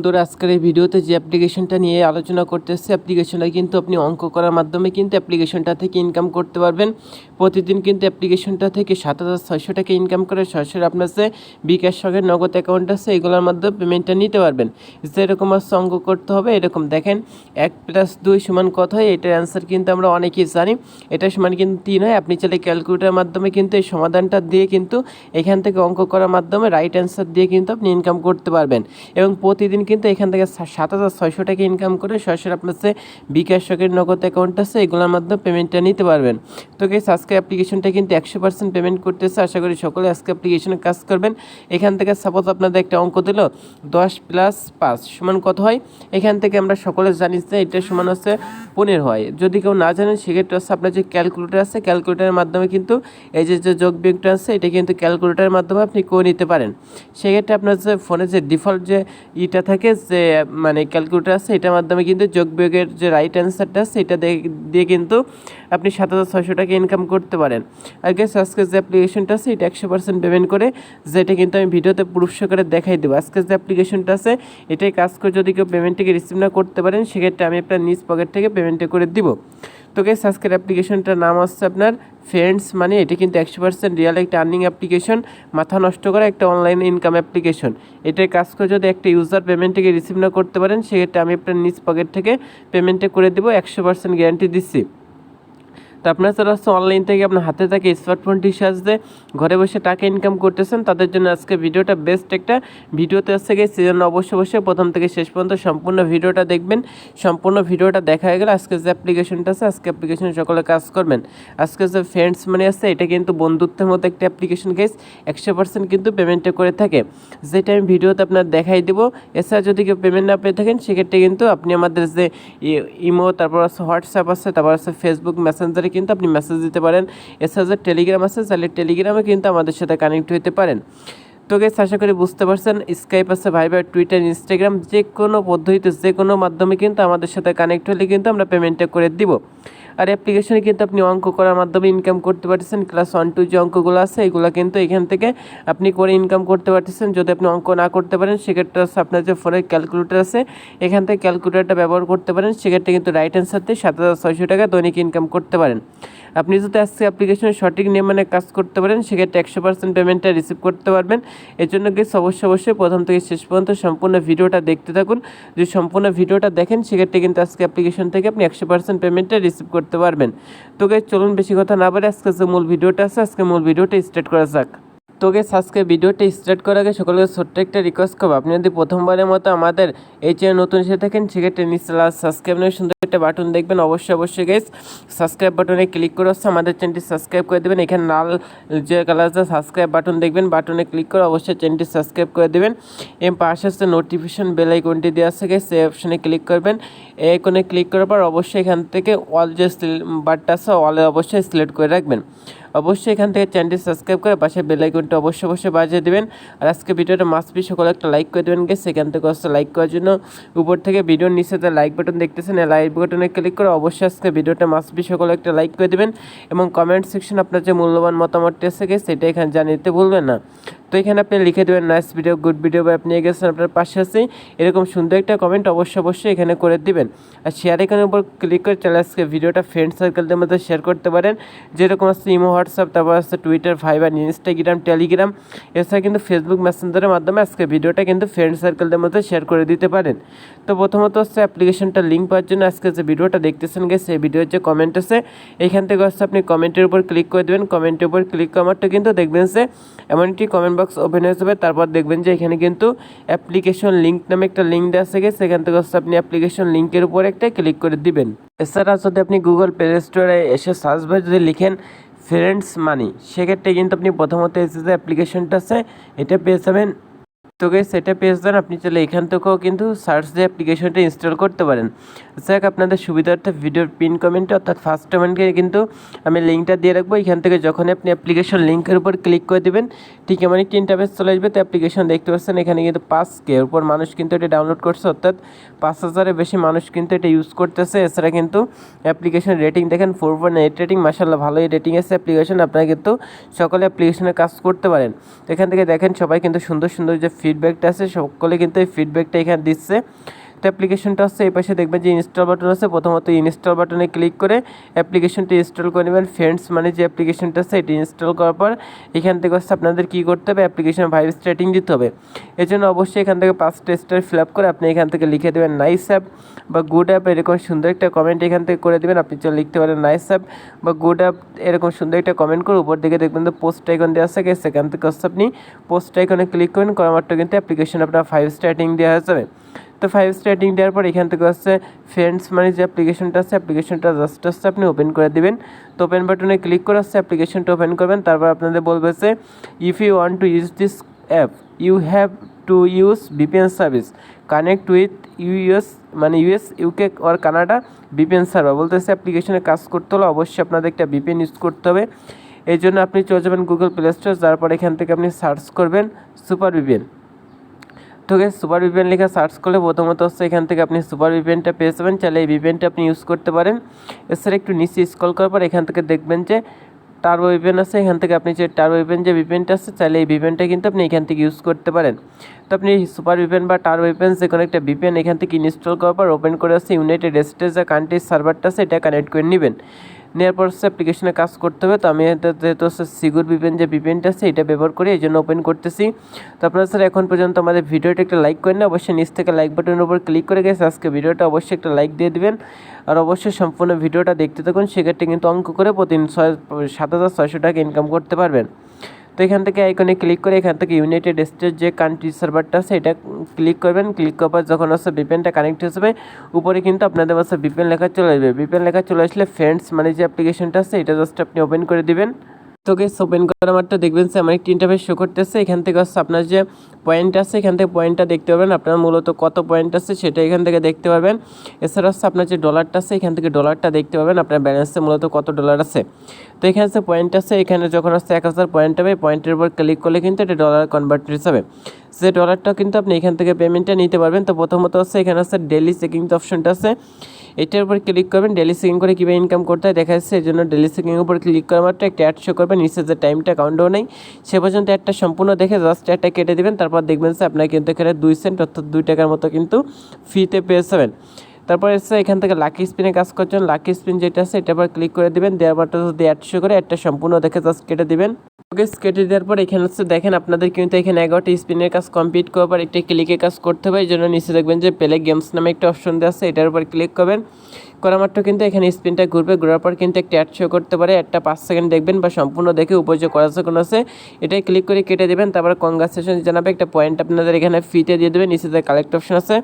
বন্ধুরা, আজকের এই ভিডিওতে যে অ্যাপ্লিকেশনটা নিয়ে আলোচনা করতেছে অ্যাপ্লিকেশনটা কিন্তু আপনি অঙ্ক করার মাধ্যমে কিন্তু অ্যাপ্লিকেশনটা থেকে ইনকাম করতে পারবেন। প্রতিদিন কিন্তু অ্যাপ্লিকেশনটা থেকে সাত হাজার ছয়শো টাকা ইনকাম করে সরাসরি আপনার সে বিকাশ সঙ্গে নগদ অ্যাকাউন্ট আছে, এগুলোর মাধ্যমে পেমেন্টটা নিতে পারবেন। যেরকম হচ্ছে অঙ্ক করতে হবে, এরকম দেখেন, এক প্লাস দুই সমান কত হয়? এটার অ্যান্সার কিন্তু আমরা অনেকেই জানি। এটা সমান কিন্তু তিন হয়। আপনি চাইলে ক্যালকুলেটারের মাধ্যমে কিন্তু এই সমাধানটা দিয়ে কিন্তু এখান থেকে অঙ্ক করার মাধ্যমে রাইট অ্যান্সার দিয়ে কিন্তু আপনি ইনকাম করতে পারবেন। এবং প্রতিদিন কিন্তু এখান থেকে সাত হাজার ছয়শো টাকা ইনকাম করে সরাসরি আপনার যে বিকাশ শখের নগদ অ্যাকাউন্ট আছে, এগুলোর মাধ্যমে পেমেন্টটা নিতে পারবেন। তো গেস আজকে অ্যাপ্লিকেশনটা কিন্তু একশো পার্সেন্ট পেমেন্ট করতেছে। আশা করি সকলে আজকে অ্যাপ্লিকেশনে কাজ করবেন। এখান থেকে সাপোজ আপনাদের একটা অঙ্ক দিল, দশ প্লাস পাঁচ সমান কত হয়? এখান থেকে আমরা সকলে জানি যে এটা সমান হচ্ছে পনেরো হয়। যদি কেউ না জানেন, সেক্ষেত্রে হচ্ছে আপনার যে ক্যালকুলেটার আছে ক্যালকুলেটারের মাধ্যমে কিন্তু এই যে যে যোগ বিয়োগটা আছে, এটা কিন্তু ক্যালকুলেটারের মাধ্যমে আপনি করে নিতে পারেন। সেক্ষেত্রে আপনার যে ফোনে যে ডিফল্ট যে ইটা থাকে যে মানে ক্যালকুলেটার আছে, এটার মাধ্যমে কিন্তু যোগ বিয়োগের যে রাইট অ্যান্সারটা আছে, এটা দিয়ে- কিন্তু আপনি সাত হাজার ছয়শো টাকা ইনকাম করতে পারেন। আর গেস আজকে যে অ্যাপ্লিকেশনটা আছে, এটা একশো পার্সেন্ট পেমেন্ট করে, যেটা কিন্তু আমি ভিডিওতে প্রুফ করে দেখাই দেবো। আজকে যে অ্যাপ্লিকেশনটা আছে, এটাই কাজ করে যদি কেউ পেমেন্টটাকে রিসিভ না করতে পারেন, সেক্ষেত্রে আমি আপনার নিজ পকেট থেকে পেমেন্টটা করে দিব। তো গেস আজকের অ্যাপ্লিকেশনটার নাম হচ্ছে আপনার ফ্রেন্ডস মানে এটা কিন্তু একশো পার্সেন্ট রিয়াল একটা আর্নিং অ্যাপ্লিকেশন মাথা নষ্ট করা একটা অনলাইন ইনকাম অ্যাপ্লিকেশন এটার কাজ করে যদি একটা ইউজার পেমেন্টটাকে রিসিভ না করতে পারেন, সেক্ষেত্রে আমি আপনার নিজ পকেট থেকে পেমেন্টটা করে দেবো, একশো পার্সেন্ট গ্যারান্টি দিচ্ছি। তো আপনারা যারা হচ্ছে অনলাইন থেকে আপনার হাতে থাকে স্মার্টফোনটি সাহায্যে ঘরে বসে টাকা ইনকাম করতেছেন, তাদের জন্য আজকে ভিডিওটা বেস্ট একটা ভিডিওতে আসছে গিয়ে সেজন্য অবশ্যই অবশ্যই প্রথম থেকে শেষ পর্যন্ত সম্পূর্ণ ভিডিওটা দেখবেন। সম্পূর্ণ ভিডিওটা দেখা গেলে আজকে যে অ্যাপ্লিকেশনটা আছে, আজকে অ্যাপ্লিকেশন সকলে কাজ করবেন। আজকে যে ফ্রেন্ডস মানে আছে, এটা কিন্তু বন্ধুত্বের মতো একটা অ্যাপ্লিকেশন গেস একশো পার্সেন্ট কিন্তু পেমেন্টটা করে থাকে। যেটা আমি ভিডিওতে আপনার দেখাই দেবো। এছাড়া যদি কেউ পেমেন্ট না পেয়ে থাকেন, সেক্ষেত্রে কিন্তু আপনি আমাদের যে ইমো, তারপর আছে হোয়াটসঅ্যাপ আছে, তারপর আছে ফেসবুক মেসেঞ্জারে কিন্তু আপনি মেসেজ দিতে পারেন। এছাড়া যে টেলিগ্রাম আছে, তাহলে টেলিগ্রামে কিন্তু আমাদের সাথে কানেক্ট হতে পারেন। তো গেস আশা করি বুঝতে পারছেন স্কাইপ আছে ভাইবার টুইটার ইনস্টাগ্রাম যে কোনো পদ্ধতিতে যে কোনো মাধ্যমে কিন্তু আমাদের সাথে কানেক্ট হলে কিন্তু আমরা পেমেন্টটা করে দিব। আর অ্যাপ্লিকেশনে কিন্তু আপনি অঙ্ক করার মাধ্যমে ইনকাম করতে পারতেছেন। ক্লাস ওয়ান টু যে অঙ্কগুলো আছে, এগুলো কিন্তু এখান থেকে আপনি করে ইনকাম করতে পারতেছেন। যদি আপনি অঙ্ক না করতে পারেন, সেক্ষেত্রে আপনার যে ফোনের ক্যালকুলেটার আছে, এখান থেকে ক্যালকুলেটারটা ব্যবহার করতে পারেন। সেক্ষেত্রে কিন্তু রাইট অ্যান্সার দিয়ে সাত হাজার ছয়শো টাকা দৈনিক ইনকাম করতে পারেন। আপনি যদি আজকে অ্যাপ্লিকেশনের সঠিক নিয়মে কাজ করতে পারেন, সেক্ষেত্রে একশো পার্সেন্ট পেমেন্টটা রিসিভ করতে পারবেন। এর জন্য গেস অবশ্যই অবশ্যই প্রথম থেকে শেষ পর্যন্ত সম্পূর্ণ ভিডিওটা দেখতে থাকুন। যদি সম্পূর্ণ ভিডিওটা দেখেন, সেক্ষেত্রে কিন্তু আজকে অ্যাপ্লিকেশন থেকে আপনি একশো পার্সেন্ট পেমেন্টটা রিসিভ করতে পারবেন। তো গাইজ চলুন বেশি কথা না বলে আজকে যে মূল ভিডিওটা আছে আজকে মূল ভিডিওটা স্টার্ট করা যাক। তো গেস আজকে ভিডিওটা স্টার্ট করার আগে সকলকে ছোট্ট একটা রিকোয়েস্ট করব। আপনি যদি প্রথমবারের মতো আমাদের এই চ্যানেল নতুন এসে থাকেন, সেক্ষেত্রে নিচে সাবস্ক্রাইব নামে সুন্দর একটা বাটন দেখবেন। অবশ্যই অবশ্যই গেস সাবস্ক্রাইব বাটনে ক্লিক করে হচ্ছে আমাদের চ্যানেলটি সাবস্ক্রাইব করে দেবেন। এখানে লাল যে কালার আছে সাবস্ক্রাইব বাটন দেখবেন। বাটনে ক্লিক করে অবশ্যই চ্যানেলটি সাবস্ক্রাইব করে দেবেন। এবং পাশে হচ্ছে নোটিফিকেশন বেল আইকনটি দেওয়া আছে গেস সেই অপশনে ক্লিক করবেন। এই আইকনে ক্লিক করার পর অবশ্যই এখান থেকে অল যে বাটটা আছে অলে অবশ্যই সিলেক্ট করে রাখবেন। অবশ্যই এখান থেকে চ্যানেলটি সাবস্ক্রাইব করে পাশে বেল আইকনটি অবশ্যই অবশ্যই বাজিয়ে দেবেন। আর আজকে ভিডিওটা মাস্ট বি সকলে একটা লাইক করে দেবেন গেছে সেখান থেকে অবশ্যই লাইক করার জন্য উপর থেকে ভিডিওর নিচে যে লাইক বাটন দেখতেছেন। এই লাইক বাটনে ক্লিক করে অবশ্যই আজকে ভিডিওটা মাস্ট বি সকলে একটা লাইক করে দেবেন। এবং কমেন্ট সেকশন আপনার যে মূল্যবান মতামতটি আছে সেটা এখানে জানিয়ে ভুলবেন না। তো এখানে আপনি লিখে দেবেন, নাইস ভিডিও, গুড ভিডিও বা আপনি গেছেন আপনার পাশে আছে। এরকম সুন্দর একটা কমেন্ট অবশ্যই অবশ্যই এখানে করে দিবেন। আর শেয়ার এখানের উপর ক্লিক করে চলে আজকে ভিডিওটা ফ্রেন্ড সার্কেলদের মধ্যে শেয়ার করতে পারেন। যেরকম আছে ইমো হোয়াটসঅ্যাপ তারপর আছে টুইটার ফাইবার ইনস্টাগ্রাম টেলিগ্রাম এছাড়া কিন্তু ফেসবুক মেসেঞ্জারের মাধ্যমে আজকে ভিডিওটা কিন্তু ফ্রেন্ড সার্কেলদের মধ্যে শেয়ার করে দিতে পারেন। তো প্রথমত হচ্ছে অ্যাপ্লিকেশনটা লিঙ্ক পাওয়ার জন্য আজকে যে ভিডিওটা দেখতেছেন গেছে সেই ভিডিওর যে কমেন্ট আছে, এখান থেকে হচ্ছে আপনি কমেন্টের উপর ক্লিক করে দেবেন। কমেন্টের উপর ক্লিক করারটা কিন্তু দেখবেন যে, এমন একটি কমেন্ট বক্স ওপেন হয়ে যাবে। তারপর দেখবেন যে এখানে কিন্তু অ্যাপ্লিকেশন লিঙ্ক নামে একটা লিঙ্ক দেওয়া গেছে সেখান থেকে হচ্ছে আপনি অ্যাপ্লিকেশন লিঙ্কের উপর একটা ক্লিক করে দিবেন। এছাড়া যদি আপনি গুগল প্লে স্টোরে এসে সার্চ বারে যদি লিখেন ফ্রেন্ডস মানি সেক্ষেত্রে কিন্তু আপনি প্রথমত এসে যে অ্যাপ্লিকেশনটা আছে, এটা পেয়ে যাবেন। তো গেস সেটা পেজ দেন আপনি চাইলে এখান থেকেও কিন্তু সার্চ দিয়ে অ্যাপ্লিকেশনটা ইনস্টল করতে পারেন। যাক, আপনাদের সুবিধার্থে ভিডিওর পিন কমেন্টে অর্থাৎ ফার্স্ট কমেন্টে কিন্তু আমি লিঙ্কটা দিয়ে রাখব। এখান থেকে যখন আপনি অ্যাপ্লিকেশন লিঙ্কের উপর ক্লিক করে দেবেন, ঠিক এমন একটি ইন্টারফেস চলে আসবে। তো অ্যাপ্লিকেশন দেখতে পাচ্ছেন, এখানে কিন্তু পাঁচ কে উপর মানুষ কিন্তু এটা ডাউনলোড করছে। অর্থাৎ পাঁচ হাজারের বেশি মানুষ কিন্তু এটা ইউজ করতেছে। এছাড়া কিন্তু অ্যাপ্লিকেশন রেটিং দেখেন ফোর পয়েন্ট এইট রেটিং মাসাল্লাহ ভালোই রেটিং আছে অ্যাপ্লিকেশন আপনারা কিন্তু সকলে অ্যাপ্লিকেশনে কাজ করতে পারেন। এখান থেকে দেখেন সবাই কিন্তু সুন্দর সুন্দর যে ফিডব্যাকটা আছে সকলে কিন্তু এই ফিডব্যাকটা এখানে দিচ্ছে। তো অ্যাপ্লিকেশনটা হচ্ছে এই পাশে দেখবেন যে ইনস্টল বাটন আছে, প্রথমত ইনস্টল বাটনে ক্লিক করে অ্যাপ্লিকেশনটি ইনস্টল করে নেবেন। ফ্রেন্ডস মানে যে অ্যাপ্লিকেশনটা আছে, এটি ইনস্টল করার পর এখান থেকে হচ্ছে আপনাদের কী করতে হবে অ্যাপ্লিকেশন ফাইভ স্টার্টিং দিতে হবে। এই জন্য অবশ্যই এখান থেকে পাঁচটা স্টার ফিল আপ করে আপনি এখান থেকে লিখে দেবেন নাইস অ্যাপ বা গুড অ্যাপ এরকম সুন্দর একটা কমেন্ট এখান থেকে করে দেবেন। আপনি চলে লিখতে পারেন নাইস অ্যাপ বা গুড অ্যাপ এরকম সুন্দর একটা কমেন্ট করে উপর দিকে দেখবেন তো পোস্ট আইকন দেওয়া আছে, সেখান থেকে হচ্ছে আপনি পোস্ট আইকনে ক্লিক করেন করা মাত্র কিন্তু অ্যাপ্লিকেশন আপনার ফাইভ স্টার্টিং দেওয়া হয়ে যাবে। তো ফাইভ স্টার্টিং দেওয়ার পর এখান থেকে হচ্ছে ফ্রেন্ডস মানে যে অ্যাপ্লিকেশনটা আছে অ্যাপ্লিকেশনটা জাস্ট হচ্ছে আপনি ওপেন করে দেবেন। তো ওপেন বাটনে ক্লিক করে হচ্ছে অ্যাপ্লিকেশনটা ওপেন করবেন। তারপর আপনাদের বলবে যে if you want to use this app you have to use VPN service connect with US মানে US UK or Canada VPN server বলতেছে অ্যাপ্লিকেশনে কাজ করতে হলে অবশ্যই আপনাদের একটা ভিপিএন ইউজ করতে হবে। এই জন্য আপনি চলে যাবেন গুগল প্লে স্টোর তারপর এখান থেকে আপনি সার্চ করবেন super VPN guess super VPN লেখা সার্চ করলে প্রথমত হচ্ছে এখান থেকে আপনি সুপার ভিপিএনটা পেয়ে যাবেন। চাইলে এই ভিপিএনটা আপনি ইউজ করতে পারেন। এছাড়া একটু নিচে স্ক্রল করার পর এখান থেকে দেখবেন যে টার্বো ভিপিএন আছে। এখান থেকে আপনি যে টার্বো ভিপিএন যে ভিপিএনটা আছে, চাইলে এই ভিপিএনটা কিন্তু আপনি এখান থেকে ইউজ করতে পারেন। তো আপনি সুপার ভিপিএন বা টার্বো ভিপিএন যে কোনো একটা ভিপিএন এখান থেকে ইনস্টল করার পর ওপেন করে আছে ইউনাইটেড স্টেটস যে কান্ট্রির সার্ভারটা আছে, এটা কানেক্ট করে নেবেন। নেওয়ার পর হচ্ছে অ্যাপ্লিকেশনে কাজ করতে হবে। তো আমি এটা যেহেতু হচ্ছে সিগুর বিপেন যে বিপেনটা আছে, এটা ব্যবহার করি এই জন্য ওপেন করতেছি। তো আপনারা স্যার এখন পর্যন্ত আমাদের ভিডিওটা একটা লাইক করেন না, অবশ্যই নিচ থেকে লাইক বাটনের উপর ক্লিক করে গেছে আজকে ভিডিওটা অবশ্যই একটা লাইক দিয়ে দিবেন। আর অবশ্যই সম্পূর্ণ ভিডিওটা দেখতে থাকুন, সেক্ষেত্রে কিন্তু অঙ্ক করে প্রতিদিন ছয়, সাত হাজার ছয়শো টাকা ইনকাম করতে পারবেন। তো এখান থেকে আইকনে ক্লিক করে এখান থেকে ইউনাইটেড স্টেট যে কান্ট্রি সার্ভারটা আছে, এটা ক্লিক করবেন। ক্লিক করার পর যখন হচ্ছে বিপেনটা কানেক্ট যাবে, উপরে কিন্তু আপনাদের হচ্ছে বিপেন লেখা চলে আসবে। বিপেন লেখা চলে আসলে ফ্রেন্ডস মানে যে অ্যাপ্লিকেশনটা আছে, এটা জাস্ট আপনি ওপেন করে দিবেন। তো গেস ওপেন করা মাত্র দেখবেন যে আমার একটি ইন্টারফেস শো করতেছে। এখান থেকে হচ্ছে আপনার যে পয়েন্ট আছে, এখান থেকে পয়েন্টটা দেখতে পারবেন। আপনার মূলত কত পয়েন্ট আছে সেটা এখান থেকে দেখতে পারবেন। এছাড়া হচ্ছে আপনার যে ডলারটা আছে, এখান থেকে ডলারটা দেখতে পাবেন আপনার ব্যালেন্সে মূলত কত ডলার আছে। তো এখানে যে পয়েন্ট আছে, এখানে যখন হচ্ছে এক হাজার পয়েন্ট হবে পয়েন্টের উপর ক্লিক করলে কিন্তু এটা ডলার কনভার্ট হিসাবে যে ডলারটা কিন্তু আপনি এখান থেকে পেমেন্টটা নিতে পারবেন। তো প্রথমত হচ্ছে এখানে হচ্ছে ডেলি চেকিং অপশনটা আছে। এটার উপর ক্লিক করবেন ডেলি চেকিং করে কীভাবে ইনকাম করতে হয় দেখা যাচ্ছে এই জন্য ডেলি চেকিংয়ের উপর ক্লিক করা মাত্র একটা অ্যাড শো করবেন নিচে যে টাইমটা কাউন্টও নেই। সে পর্যন্ত একটা সম্পূর্ণ দেখে জাস্ট একটা কেটে দেবেন, তারপর দেখবেন যে আপনার কিন্তু এখানে দুই সেন্ট অর্থাৎ দুই টাকার মতো কিন্তু ফ্রিতে পেয়ে যাবেন। তারপর এসে এখান থেকে লাকি স্পিনে কাজ করছেন লাকি স্পিন যেটা আছে এটা আবার ক্লিক করে দেবেন, দেওয়ার মাত্র যদি অ্যাড শো করে একটা সম্পূর্ণ দেখে জাস্ট কেটে দিবেন। ওকে কেটে দেওয়ার পর এখানে হচ্ছে দেখেন আপনাদের কিন্তু এখানে এগারোটা স্পিনের কাজ কমপ্লিট করার পর একটা ক্লিকে কাজ করতে হবে। এই জন্য নিচে দেখবেন যে প্লে গেমস নামে একটা অপশন দেওয়া আছে, এটার উপর ক্লিক করবেন। করা মাত্র কিন্তু এখানে স্পিনটা ঘুরবে, ঘোরার পর কিন্তু একটা অ্যাড শো করতে পারে। একটা পাঁচ সেকেন্ড দেখবেন বা সম্পূর্ণ দেখে উপর যে করা কোনো আছে, এটাই ক্লিক করে কেটে দেবেন। তারপর কংগ্রাচুলেশন জানাবে, একটা পয়েন্ট আপনাদের এখানে ফ্রিতে দিয়ে দেবেন নিচে কালেক্ট অপশন আছে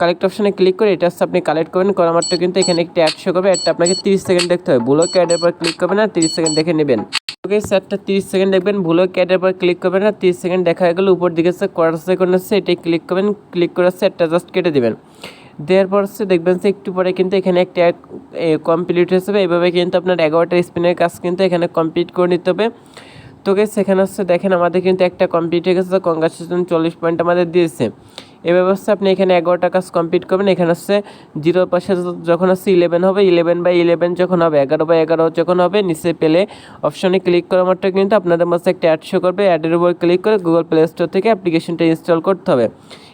কালেক্ট অপশনে ক্লিক করে এটা হচ্ছে আপনি কালেক্ট করবেন। করা মাত্র কিন্তু এখানে একটা অ্যাড শো করবে। একটা আপনাকে তিরিশ সেকেন্ড দেখতে হবে। ব্লক অ্যাডের পর ক্লিক করবেন আর তিরিশ সেকেন্ড দেখে নেবেন। ওকে স্যারটা তিরিশ সেকেন্ড দেখবেন ভুলো ক্যাটের পর ক্লিক করবেন আর তিরিশ সেকেন্ড দেখা হয়ে গেলে, উপর দিকে সে কোয়ার্টার সেকেন্ড আছে এটাই ক্লিক করবেন, ক্লিক করে একটা জাস্ট কেটে দেবেন। দেওয়ার পর সে দেখবেন সে একটু পরে কিন্তু এখানে একটা কমপ্লিট হয়ে যাবে। এইভাবে কিন্তু আপনার এগারোটা স্পিনের কাজ কিন্তু এখানে কমপ্লিট করে নিতে হবে। তোকে সেখানে হচ্ছে দেখেন, আমাদের কিন্তু একটা কমপ্লিট হয়ে গেছে কংগ্রাচুলেশন চল্লিশ পয়েন্ট আমাদের দিয়েছে। এই ব্যবস্থা আপনি এখানে এগারোটা কাজ কমপ্লিট করবেন। এখানে হচ্ছে জিরোর পাশে যখন হচ্ছে ইলেভেন হবে ইলেভেন বাই ইলেভেন যখন হবে, এগারো বাই এগারো যখন হবে, নিচে পেলে অপশনে ক্লিক করা মাত্র কিন্তু আপনাদের মধ্যে একটা অ্যাড শো করবে। অ্যাডের উপর ক্লিক করে গুগল প্লে স্টোর থেকে অ্যাপ্লিকেশনটা ইনস্টল করতে হবে।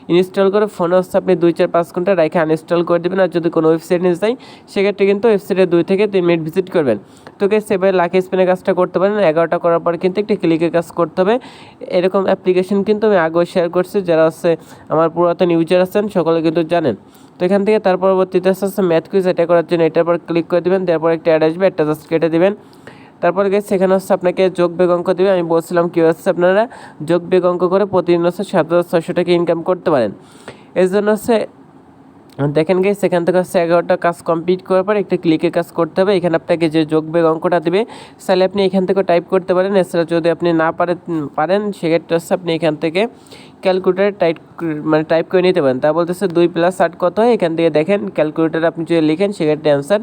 ইনস্টল করে ফোনে হচ্ছে আপনি দুই চার পাঁচ ঘণ্টা রেখে আনইনস্টল করে দেবেন আর যদি কোনো ওয়েবসাইট নিয়ে যায় সেক্ষেত্রে কিন্তু ওয়েবসাইটে দুই থেকে তিন মিনিট ভিজিট করবেন। তো সেভাবে লাকি স্পিনের কাজটা করতে পারেন। এগারোটা করার পর কিন্তু একটি ক্লিকের কাজ করতে হবে। এরকম অ্যাপ্লিকেশন কিন্তু আমি আগেও শেয়ার করছি, যারা হচ্ছে আমার পুরাতন ইউজার আছেন, সকলে কিন্তু জানেন। তো এখান থেকে তার পরবর্তীতে আস্তে আস্তে ম্যাথ কুইজ এটা করার জন্য এটার পর ক্লিক করে দেবেন তারপর একটা অ্যাড আসবে, একটা জাস্ট কেটে দেবেন। তারপর গেছে সেখানে হচ্ছে আপনাকে যোগ বেগ অঙ্ক দেবে। আমি বলছিলাম কী হচ্ছে আপনারা? যোগ বেগ অঙ্ক করে প্রতিদিন হচ্ছে সাত হাজার ছয়শো টাকা ইনকাম করতে পারেন। এর জন্য হচ্ছে দেখেন গিয়ে সেখান থেকে হচ্ছে এগারোটা কাজ কমপ্লিট করার পর একটা ক্লিকে কাজ করতে হবে। এখানে আপনাকে যে যোগ বেগ অঙ্কটা দেবে তাহলে আপনি এখান থেকে টাইপ করতে পারেন। এছাড়া যদি আপনি না পারেন পারেন, সেক্ষেত্রে হচ্ছে আপনি এখান থেকে ক্যালকুলেটার টাইপ মানে টাইপ করে নিতে পারেন। তা বলতেছে দুই প্লাস আট কত হয়? এখান থেকে দেখেন ক্যালকুলেটার আপনি যদি লিখেন, সেক্ষেত্রে অ্যান্সার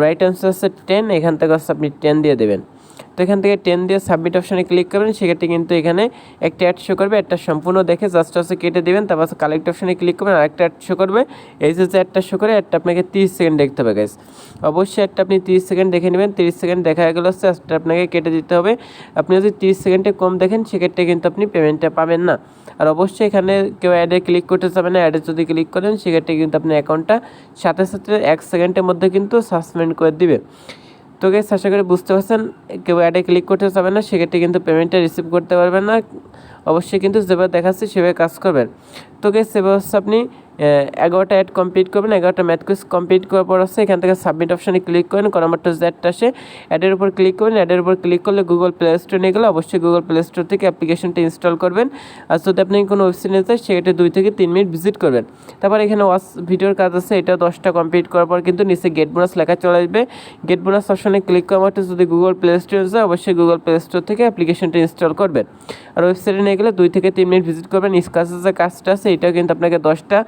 রাইট অ্যান্সার হচ্ছে টেন এখান থেকে হচ্ছে আপনি টেন দিয়ে দেবেন। তো এখান থেকে টেন দিয়ে সাবমিট অপশানে ক্লিক করবেন, সেক্ষেত্রে কিন্তু এখানে একটা অ্যাড শো করবে একটা সম্পূর্ণ দেখে জাস্ট হচ্ছে কেটে দেবেন, তারপর কালেক্ট অপশানে ক্লিক করবেন, আরেকটা অ্যাড শো করবে। এই যে অ্যাডটা শো করে অ্যাডটা আপনাকে তিরিশ সেকেন্ড দেখতে হবে গাইস অবশ্যই অ্যাডটা আপনি তিরিশ সেকেন্ড দেখে নেবেন, তিরিশ সেকেন্ড দেখা গেলে হচ্ছে অ্যাডটা আপনাকে কেটে দিতে হবে। আপনি যদি তিরিশ সেকেন্ডে কম দেখেন, সেক্ষেত্রে কিন্তু আপনি পেমেন্টটা পাবেন না। আর অবশ্যই এখানে কেউ অ্যাডে ক্লিক করতে যাবে না অ্যাডে যদি ক্লিক করেন, সেক্ষেত্রে কিন্তু আপনার অ্যাকাউন্টটা সাথে সাথে এক সেকেন্ডের মধ্যে কিন্তু সাসপেন্ড করে দিবে। তো গেস আশা করি বুঝতে পারছেন, কেউ অ্যাডে ক্লিক করতে যাবে না, সেক্ষেত্রে কিন্তু পেমেন্টটা রিসিভ করতে পারবে না। অবশ্যই কিন্তু যেভাবে দেখাচ্ছি, সেভাবে কাজ করবেন। তো গেস সেভাবে হচ্ছে আপনি এগারোটা অ্যাড কমপ্লিট করবেন, এগারোটা ম্যাথ কোর্স কমপ্লিট করার পর হচ্ছে এখান থেকে সাবমিট অপশানে ক্লিক করেন করার মাত্র অ্যাডটা আসে। অ্যাডের উপর ক্লিক করবেন অ্যাডের উপর ক্লিক করলে গুগল প্লে স্টোর নিয়ে গেলে অবশ্যই গুগল প্লে স্টোর থেকে অ্যাপ্লিকেশনটা ইনস্টল করবেন। আর যদি আপনি কোনো ওয়েবসাইটে যায় সেক্ষেত্রে দুই থেকে তিন মিনিট ভিজিট করবেন। তারপর এখানে ওয়াচ ভিডিওর কাজ আছে, এটা দশটা কমপ্লিট করার পর কিন্তু নিচে গেট বোনাস লেখা চলে আসবে। গেট বোনাস অপশানে ক্লিক করার যদি গুগল প্লে স্টোর যায়, অবশ্যই গুগল প্লে স্টোর থেকে অ্যাপ্লিকেশনটা ইনস্টল করবেন। আর ওয়েবসাইটে নিয়ে গেলে দুই থেকে তিন মিনিট ভিজিট করবেন। স্কাচের যে কাজটা আছে এটাও কিন্তু আপনাকে দশটা,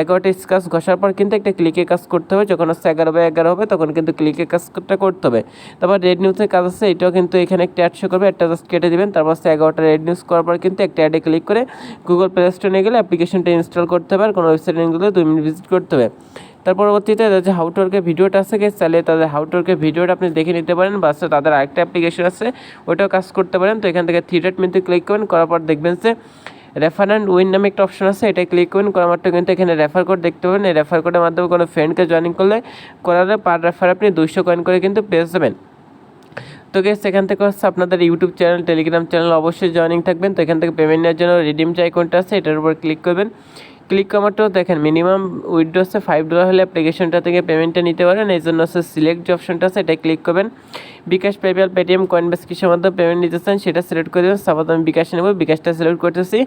এগারোটা স্কাচ ঘষার পর কিন্তু একটা ক্লিকে কাজ করতে হবে। যখন হচ্ছে এগারো বাই এগারো হবে, তখন কিন্তু ক্লিকে কাজটা করতে হবে। তারপর রেড নিউজের কাজ আছে, এটাও কিন্তু এখানে একটা অ্যাড শো করবে। একটা জাস্ট কেটে দেবেন, তারপর হচ্ছে এগারোটা রেড নিউজ করার পর কিন্তু একটা অ্যাডে ক্লিক করে গুগল প্লে স্টোরে গেলে অ্যাপ্লিকেশনটা ইনস্টল করতে হবে। আর কোনো ওয়েবসাইটে নিয়ে গেলে দুই মিনিট ভিজিট করতে হবে। তার পরবর্তীতে যে হাউটওয়ার্কের ভিডিওটা আছে গেছে তাহলে তাদের হাউটওয়ার্কের ভিডিওটা আপনি দেখে নিতে পারেন, বা তাদের আরেকটা অ্যাপ্লিকেশন আছে, ওইটাও কাজ করতে পারেন। তো এখান থেকে ডট মেনুতে ক্লিক করবেন করার পর দেখবেন যে রেফার অ্যান্ড উইন নামে একটা অপশন আছে এটা ক্লিক করবেন করার মাত্র কিন্তু এখানে রেফার কোড দেখতে পাবেন। এই রেফার কোডের মাধ্যমে কোনো ফ্রেন্ডকে জয়েনিং করলে করালে পার রেফার আপনি দুইশো কয়েন করে কিন্তু পেয়ে যাবেন। তো গেস এখান থেকে হচ্ছে আপনাদের ইউটিউব চ্যানেল টেলিগ্রাম চ্যানেল অবশ্যই জয়েনিং থাকবেন। তো এখান থেকে পেমেন্ট নেওয়ার জন্য রিডিম যে আইকনটা আছে, এটার উপর ক্লিক করবেন। ক্লিক করার দেখেন মিনিমাম উইড্রো হচ্ছে ফাইভ ডলার হলে অ্যাপ্লিকেশনটা থেকে পেমেন্টটা নিতে পারেন। এই জন্য হচ্ছে সিলেক্ট যে অপশনটা আছে এটা ক্লিক করবেন। BKash PayPal Paytm coinbase কিসের মাধ্যমে পেমেন্ট নিতে চান, সেটা সিলেক্ট করে দেবেন। সাপোজ আমি বিকাশ নেব, বিকাশটা সিলেক্ট করতেছি।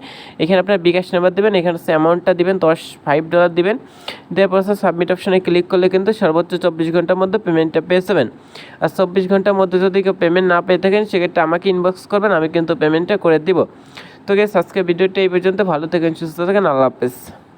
এখানে আপনার বিকাশ নাম্বার দেবেন, এখানে হচ্ছে অ্যামাউন্টটা দিবেন, দশ ফাইভ ডলার দিবেন। দেওয়ার পর সাবমিট অপশনে ক্লিক করলে কিন্তু সর্বোচ্চ চব্বিশ ঘণ্টার মধ্যে পেমেন্টটা পেয়ে যাবেন। আর চব্বিশ ঘণ্টার মধ্যে যদি কেউ পেমেন্ট না পেয়ে থাকেন, সেক্ষেত্রে আমাকে ইনবক্স করবেন, আমি কিন্তু পেমেন্টটা করে দিব। তো গেস আজকে ভিডিওটা এই পর্যন্ত। ভালো থাকেন সুস্থ থাকেন আল্লাহ হাফেজ।